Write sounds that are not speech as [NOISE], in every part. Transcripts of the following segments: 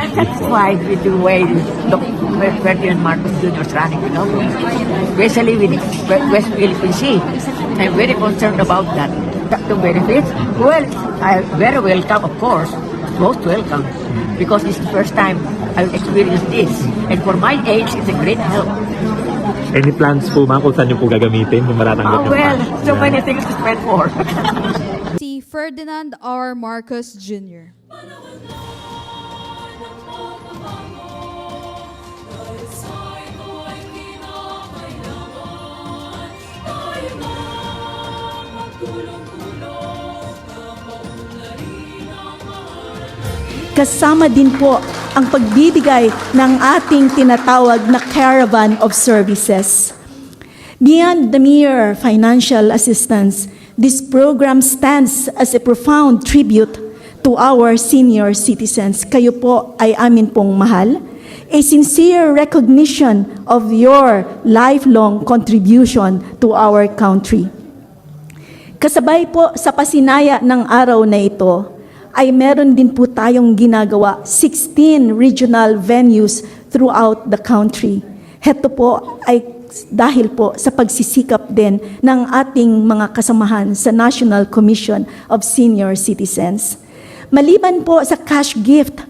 gift po. satisfied with the way Dr. Ferdinand Marcos Jr. is running the government, especially with West Philippine Sea. I'm very concerned about that. The benefits, well, I very welcome, of course, most welcome, because it's the first time I've experienced this. And for my age, it's a great help. Any plans po ma'am kung saan niyo po gagamitin yung matatanggap Oh, yung well, cash? so Yan. many things to spend for. [LAUGHS] Si Ferdinand R. Marcos Jr. Kasama din po ang pagbibigay ng ating tinatawag na caravan of services. Beyond the mere financial assistance, this program stands as a profound tribute to our senior citizens. Kayo po ay amin pong mahal. A sincere recognition of your lifelong contribution to our country. Kasabay po sa pasinaya ng araw na ito, ay meron din po tayong ginagawa 16 regional venues throughout the country. Heto po ay dahil po sa pagsisikap din ng ating mga kasamahan sa National Commission of Senior Citizens. Maliban po sa cash gift,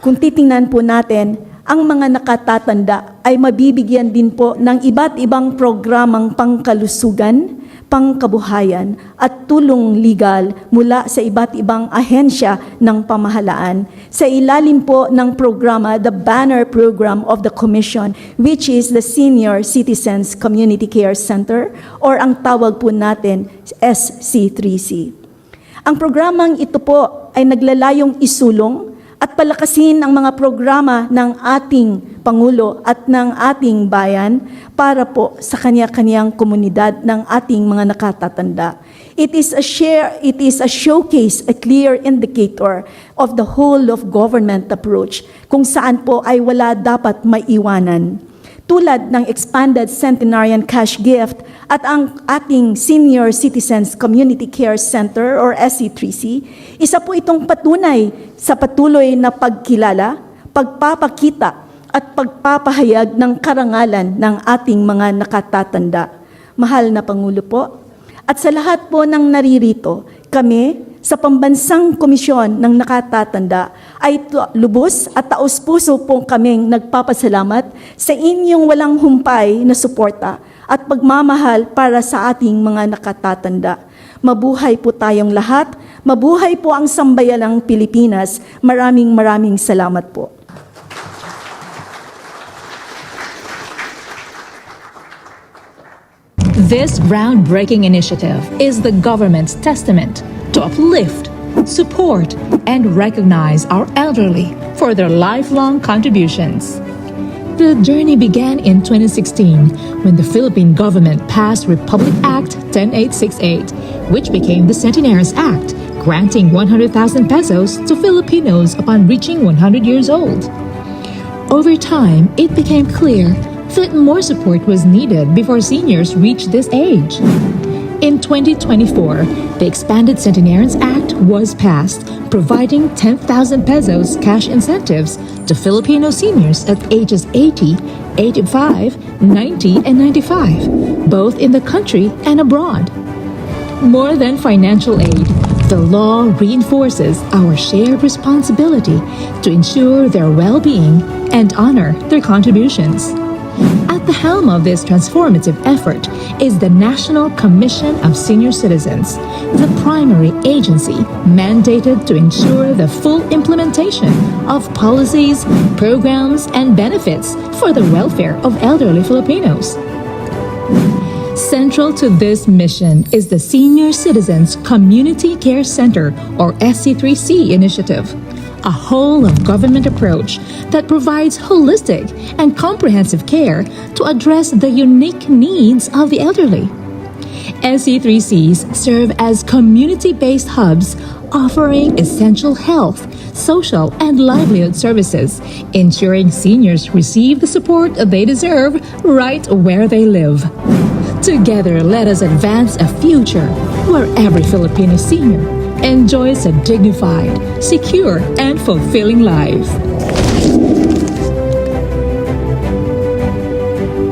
kung titingnan po natin, ang mga nakatatanda ay mabibigyan din po ng iba't ibang programang pangkalusugan, pangkabuhayan at tulong legal mula sa iba't ibang ahensya ng pamahalaan sa ilalim po ng programa The Banner Program of the Commission which is the Senior Citizens Community Care Center or ang tawag po natin SC3C. Ang programang ito po ay naglalayong isulong at palakasin ang mga programa ng ating Pangulo at ng ating bayan para po sa kanya-kanyang komunidad ng ating mga nakatatanda. It is a share, it is a showcase, a clear indicator of the whole of government approach kung saan po ay wala dapat maiwanan tulad ng expanded centenarian cash gift at ang ating Senior Citizens Community Care Center or SC3C, isa po itong patunay sa patuloy na pagkilala, pagpapakita at pagpapahayag ng karangalan ng ating mga nakatatanda. Mahal na Pangulo po, at sa lahat po ng naririto, kami sa Pambansang Komisyon ng Nakatatanda ay lubos at taos-puso po kaming nagpapasalamat sa inyong walang humpay na suporta at pagmamahal para sa ating mga nakatatanda. Mabuhay po tayong lahat, mabuhay po ang sambayanang Pilipinas. Maraming maraming salamat po. This groundbreaking initiative is the government's testament to uplift, support, and recognize our elderly for their lifelong contributions. The journey began in 2016 when the Philippine government passed Republic Act 10868, which became the Centenaries Act, granting 100,000 pesos to Filipinos upon reaching 100 years old. Over time, it became clear that more support was needed before seniors reached this age. In 2024, the expanded Centenarians Act was passed, providing 10,000 pesos cash incentives to Filipino seniors at ages 80, 85, 90, and 95, both in the country and abroad. More than financial aid, the law reinforces our shared responsibility to ensure their well being and honor their contributions. At the helm of this transformative effort is the National Commission of Senior Citizens, the primary agency mandated to ensure the full implementation of policies, programs, and benefits for the welfare of elderly Filipinos. Central to this mission is the Senior Citizens Community Care Center, or SC3C initiative, a whole of government approach that provides holistic and comprehensive care to address the unique needs of the elderly. SC3Cs serve as community based hubs offering essential health, social, and livelihood services, ensuring seniors receive the support they deserve right where they live. Together, let us advance a future where every Filipino senior enjoys a dignified, secure, and fulfilling life.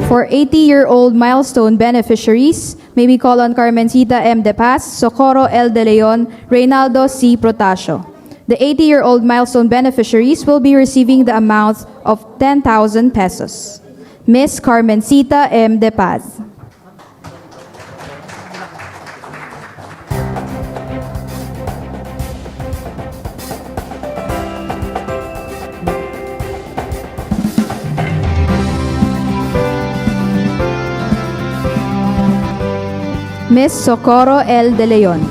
For 80-year-old milestone beneficiaries, may we call on Carmencita M. De Paz, Socorro L. De Leon, Reynaldo C. Protasio. The 80-year-old milestone beneficiaries will be receiving the amount of 10,000 pesos. Miss Carmencita M. De Paz. Miss Socorro L. De Leon.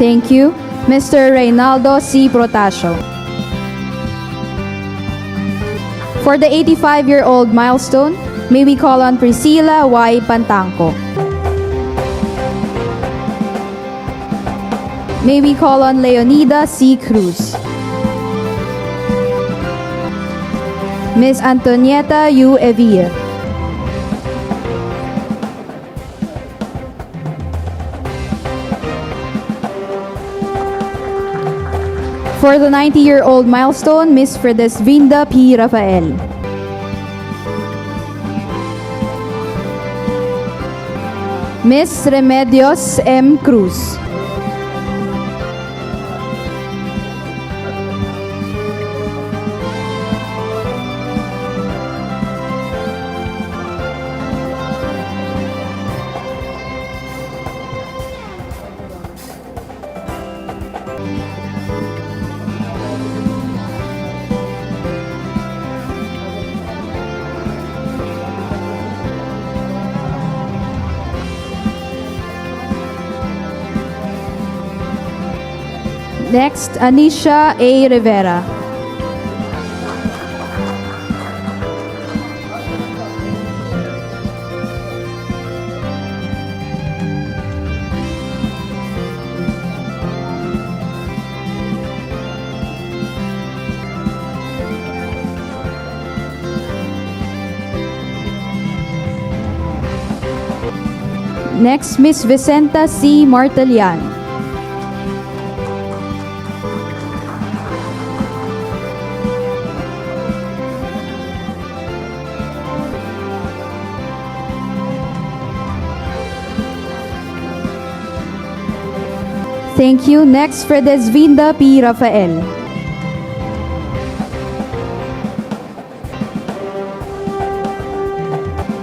Thank you. Mr. Reynaldo C. Protasio. For the 85-year-old milestone, may we call on Priscilla Y. Pantangco. May we call on Leonida C. Cruz. Miss Antonieta U. Evia. For the 90-year-old milestone, Miss Fredesvinda P. Rafael. Miss Remedios M. Cruz. Next, Anisha A. Rivera. Next, Miss Vicenta C. Martelian. Thank you. Next, Fredesvinda P. Rafael.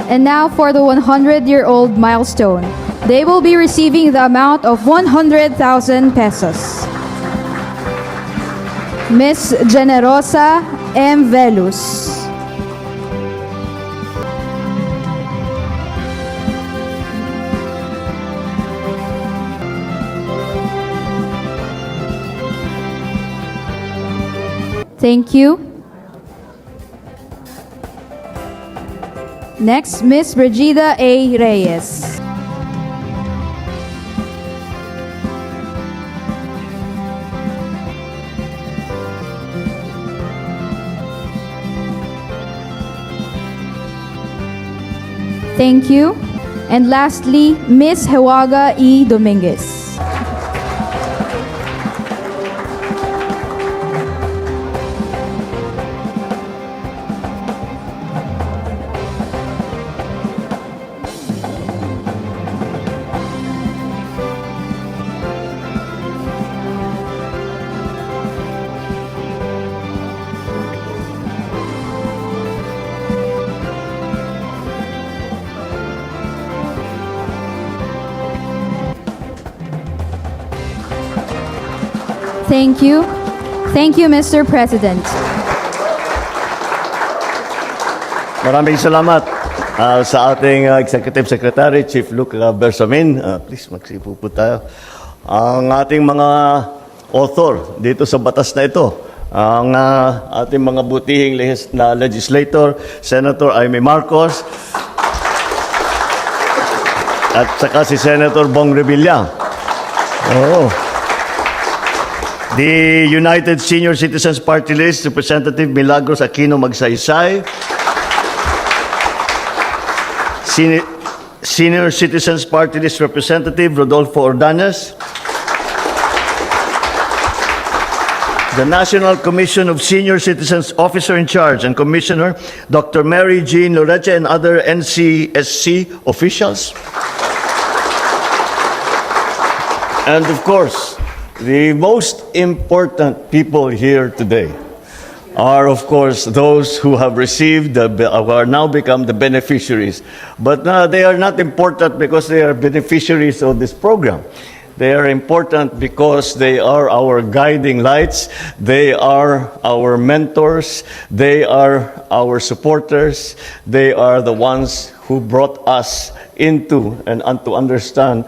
And now for the 100-year-old milestone. They will be receiving the amount of 100,000 pesos. Miss Generosa M. Velus. Thank you. Next, Miss Brigida A. Reyes. Thank you. And lastly, Miss Hewaga E. Dominguez. Thank you. Thank you, Mr. President. Maraming salamat ah, sa ating ah, Executive Secretary, Chief Luke uh, Bersamin. Ah, please, magsipo po tayo. Ang ating mga author dito sa batas na ito, ang ah, ating mga butihing lehis- na legislator, Senator Aimee Marcos, at saka si Senator Bong Revilla. Oo. The United Senior Citizens Party List, Representative Milagros Aquino Magsaysay, Senior, Senior Citizens Party List Representative Rodolfo Ordanes. the National Commission of Senior Citizens Officer in Charge and Commissioner Dr. Mary Jean Loreche and other NCSC officials. And of course, the most important people here today are, of course, those who have received, the, who are now become the beneficiaries. But uh, they are not important because they are beneficiaries of this program. They are important because they are our guiding lights. They are our mentors. They are our supporters. They are the ones who brought us into and to understand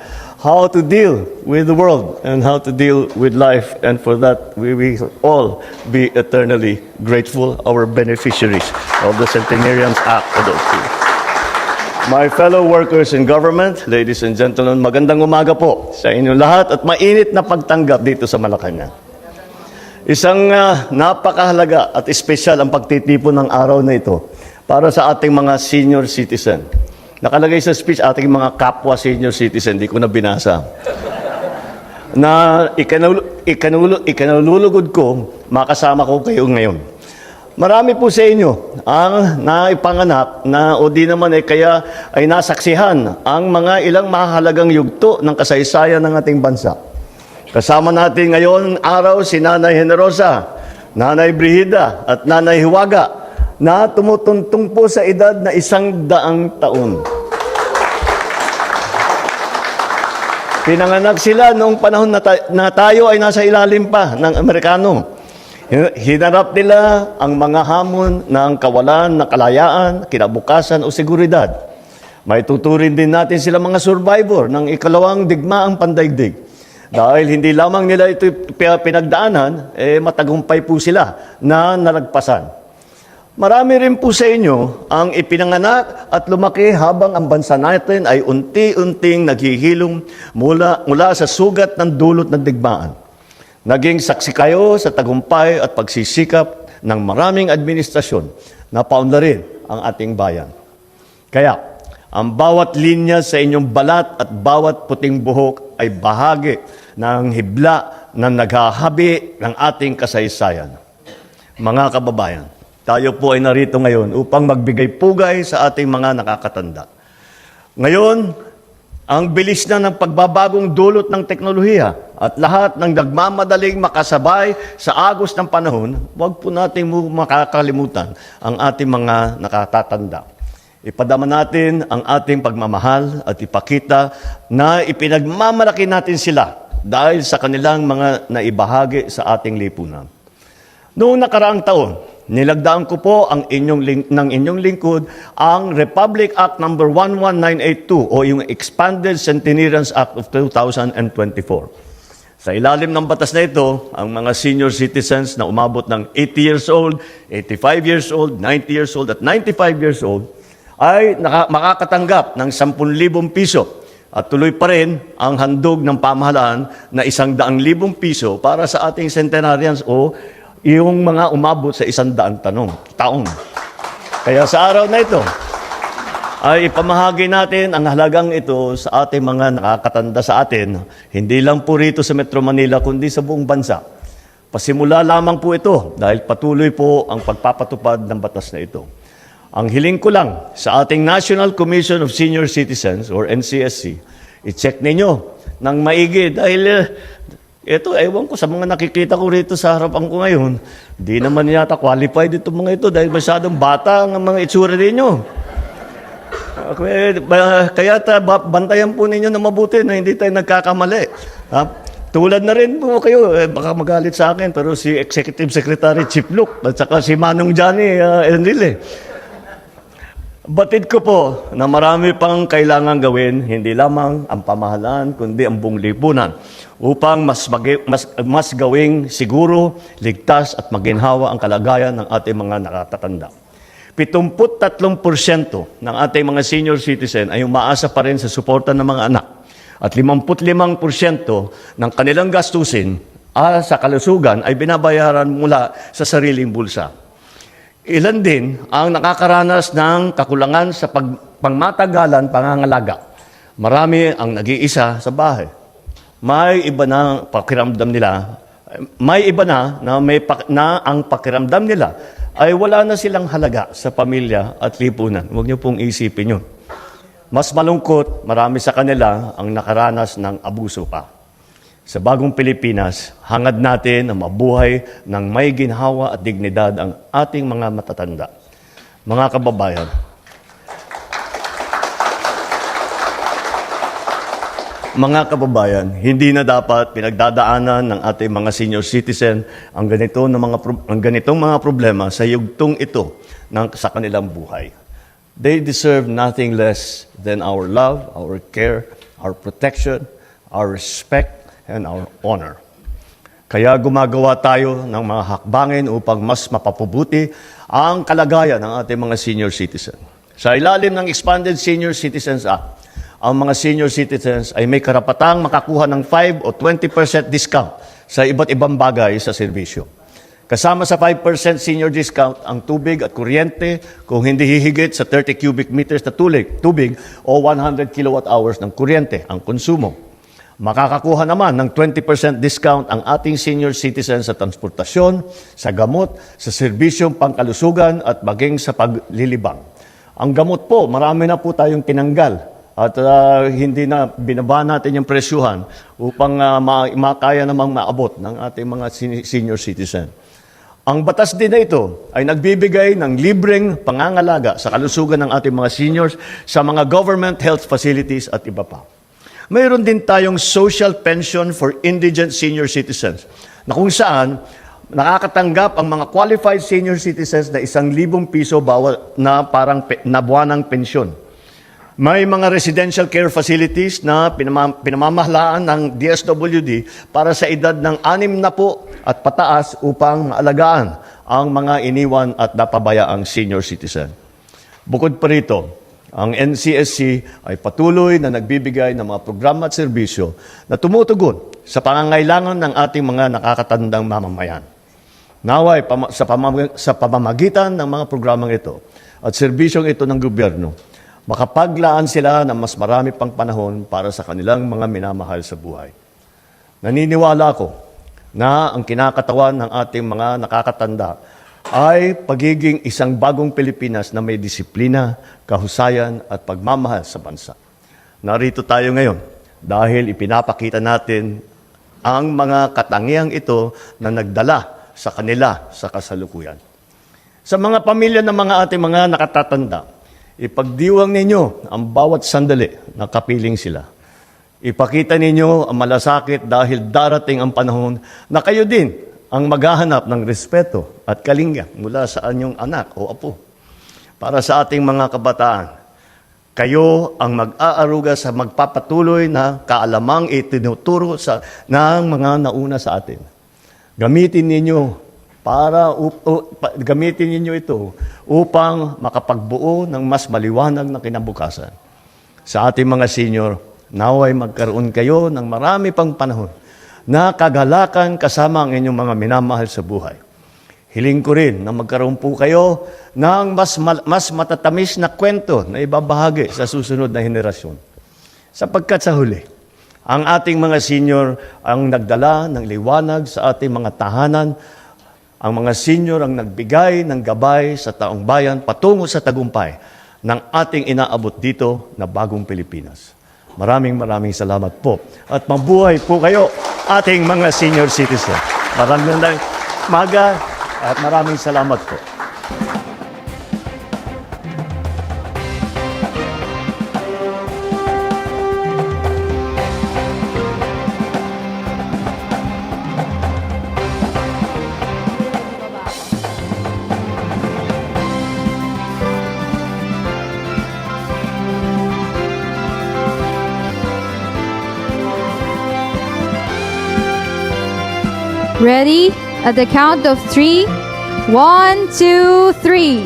how to deal with the world and how to deal with life. And for that, we will all be eternally grateful, our beneficiaries of the Centenarians Act. My fellow workers in government, ladies and gentlemen, magandang umaga po sa inyo lahat at mainit na pagtanggap dito sa Malacanang. Isang ah, napakahalaga at espesyal ang pagtitipon ng araw na ito para sa ating mga senior citizen. Nakalagay sa speech ating mga kapwa senior citizen, di ko na binasa. Na ikanul, ikanul, ikanululugod ko, makasama ko kayo ngayon. Marami po sa inyo ang naipanganak na o di naman eh kaya ay nasaksihan ang mga ilang mahalagang yugto ng kasaysayan ng ating bansa. Kasama natin ngayon araw si Nanay Generosa, Nanay Brihida at Nanay Hiwaga na tumutuntong po sa edad na isang daang taon. Pinanganak sila noong panahon na, ta- na tayo ay nasa ilalim pa ng Amerikano. Hin- Hinarap nila ang mga hamon ng kawalan ng kalayaan, kinabukasan o seguridad. May tuturin din natin sila mga survivor ng ikalawang digmaang pandaigdig. Dahil hindi lamang nila ito pi- pinagdaanan, eh matagumpay po sila na nalagpasan. Marami rin po sa inyo ang ipinanganak at lumaki habang ang bansa natin ay unti-unting naghihilom mula, mula sa sugat ng dulot ng digmaan. Naging saksi kayo sa tagumpay at pagsisikap ng maraming administrasyon na paunlarin ang ating bayan. Kaya, ang bawat linya sa inyong balat at bawat puting buhok ay bahagi ng hibla na naghahabi ng ating kasaysayan. Mga kababayan, tayo po ay narito ngayon upang magbigay pugay sa ating mga nakakatanda. Ngayon, ang bilis na ng pagbabagong dulot ng teknolohiya at lahat ng nagmamadaling makasabay sa agos ng panahon, huwag po natin makakalimutan ang ating mga nakatatanda. Ipadama natin ang ating pagmamahal at ipakita na ipinagmamalaki natin sila dahil sa kanilang mga naibahagi sa ating lipunan. Noong nakaraang taon, nilagdaan ko po ang inyong ling- ng inyong lingkod ang Republic Act number 11982 o yung Expanded Centenarians Act of 2024. Sa ilalim ng batas na ito, ang mga senior citizens na umabot ng 80 years old, 85 years old, 90 years old at 95 years old ay naka- makakatanggap ng 10,000 piso at tuloy pa rin ang handog ng pamahalaan na isang daang libong piso para sa ating centenarians o yung mga umabot sa isang daang tanong, taong. Kaya sa araw na ito, ay ipamahagi natin ang halagang ito sa ating mga nakakatanda sa atin, hindi lang po rito sa Metro Manila, kundi sa buong bansa. Pasimula lamang po ito dahil patuloy po ang pagpapatupad ng batas na ito. Ang hiling ko lang sa ating National Commission of Senior Citizens or NCSC, i-check ninyo ng maigi dahil eh, ito, ewan ko sa mga nakikita ko rito sa harapan ko ngayon, di naman yata qualified itong mga ito dahil masyadong bata ang mga itsura ninyo. Ba- Kaya ta, ba- bantayan po ninyo na mabuti na hindi tayo nagkakamali. Ha? Tulad na rin po kayo, eh, baka magalit sa akin, pero si Executive Secretary Chip Luke at saka si Manong Johnny uh, Enrile. Batid ko po na marami pang kailangan gawin, hindi lamang ang pamahalaan, kundi ang buong lipunan upang mas, magi- mas, mas gawing siguro, ligtas at maginhawa ang kalagayan ng ating mga nakatatanda. 73% ng ating mga senior citizen ay umaasa pa rin sa suporta ng mga anak. At 55% ng kanilang gastusin ah, sa kalusugan ay binabayaran mula sa sariling bulsa. Ilan din ang nakakaranas ng kakulangan sa pag, pangmatagalan pangangalaga. Marami ang nag-iisa sa bahay. May iba na pakiramdam nila May iba na na, may na ang pakiramdam nila ay wala na silang halaga sa pamilya at lipunan. Huwag niyo pong isipin yun. Mas malungkot, marami sa kanila ang nakaranas ng abuso pa. Sa bagong Pilipinas, hangad natin na mabuhay ng may ginhawa at dignidad ang ating mga matatanda. Mga kababayan, Mga kababayan, hindi na dapat pinagdadaanan ng ating mga senior citizen ang ganito ng mga ang ganitong mga problema sa yugtong ito ng sa kanilang buhay. They deserve nothing less than our love, our care, our protection, our respect, and our honor. Kaya gumagawa tayo ng mga hakbangin upang mas mapapabuti ang kalagayan ng ating mga senior citizen. Sa ilalim ng Expanded Senior Citizens Act, ang mga senior citizens ay may karapatang makakuha ng 5 o 20% discount sa iba't ibang bagay sa serbisyo. Kasama sa 5% senior discount ang tubig at kuryente kung hindi hihigit sa 30 cubic meters na tulig, tubig o 100 kilowatt hours ng kuryente ang konsumo. Makakakuha naman ng 20% discount ang ating senior citizens sa transportasyon, sa gamot, sa serbisyong pangkalusugan at maging sa paglilibang. Ang gamot po, marami na po tayong tinanggal at ah, hindi na binaba natin yung presyuhan upang ah, ma- makaya namang maabot ng ating mga senior citizen. Ang batas din na ito ay nagbibigay ng libreng pangangalaga sa kalusugan ng ating mga seniors sa mga government health facilities at iba pa. Mayroon din tayong social pension for indigent senior citizens na kung saan nakakatanggap ang mga qualified senior citizens na isang libong piso bawat na parang pe, na buwanang pensyon. May mga residential care facilities na pinama- pinamamahalaan ng DSWD para sa edad ng anim na po at pataas upang maalagaan ang mga iniwan at napabayaang senior citizen. Bukod pa rito, ang NCSC ay patuloy na nagbibigay ng mga programa at serbisyo na tumutugon sa pangangailangan ng ating mga nakakatandang mamamayan. Naway sa, sa pamamagitan ng mga programang ito at serbisyong ito ng gobyerno, makapaglaan sila ng mas marami pang panahon para sa kanilang mga minamahal sa buhay. Naniniwala ako na ang kinakatawan ng ating mga nakakatanda ay pagiging isang bagong Pilipinas na may disiplina, kahusayan at pagmamahal sa bansa. Narito tayo ngayon dahil ipinapakita natin ang mga katangiang ito na nagdala sa kanila sa kasalukuyan. Sa mga pamilya ng mga ating mga nakatatanda, ipagdiwang ninyo ang bawat sandali na kapiling sila. Ipakita ninyo ang malasakit dahil darating ang panahon na kayo din ang maghahanap ng respeto at kalinga mula sa anyong anak o apo. Para sa ating mga kabataan, kayo ang mag-aaruga sa magpapatuloy na kaalamang itinuturo sa, ng mga nauna sa atin. Gamitin ninyo para up- u- pa- gamitin ninyo ito upang makapagbuo ng mas maliwanag na kinabukasan. Sa ating mga senior, naway magkaroon kayo ng marami pang panahon na kagalakan kasama ang inyong mga minamahal sa buhay. Hiling ko rin na magkaroon po kayo ng mas, mas matatamis na kwento na ibabahagi sa susunod na henerasyon. Sapagkat sa huli, ang ating mga senior ang nagdala ng liwanag sa ating mga tahanan. Ang mga senior ang nagbigay ng gabay sa taong bayan patungo sa tagumpay ng ating inaabot dito na bagong Pilipinas. Maraming maraming salamat po. At mabuhay po kayo, ating mga senior citizen. Maraming maraming maga at maraming salamat po. Ready? At the count of three. One, two, three.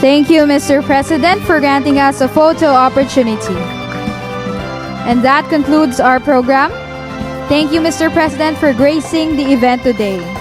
Thank you, Mr. President, for granting us a photo opportunity. And that concludes our program. Thank you, Mr. President, for gracing the event today.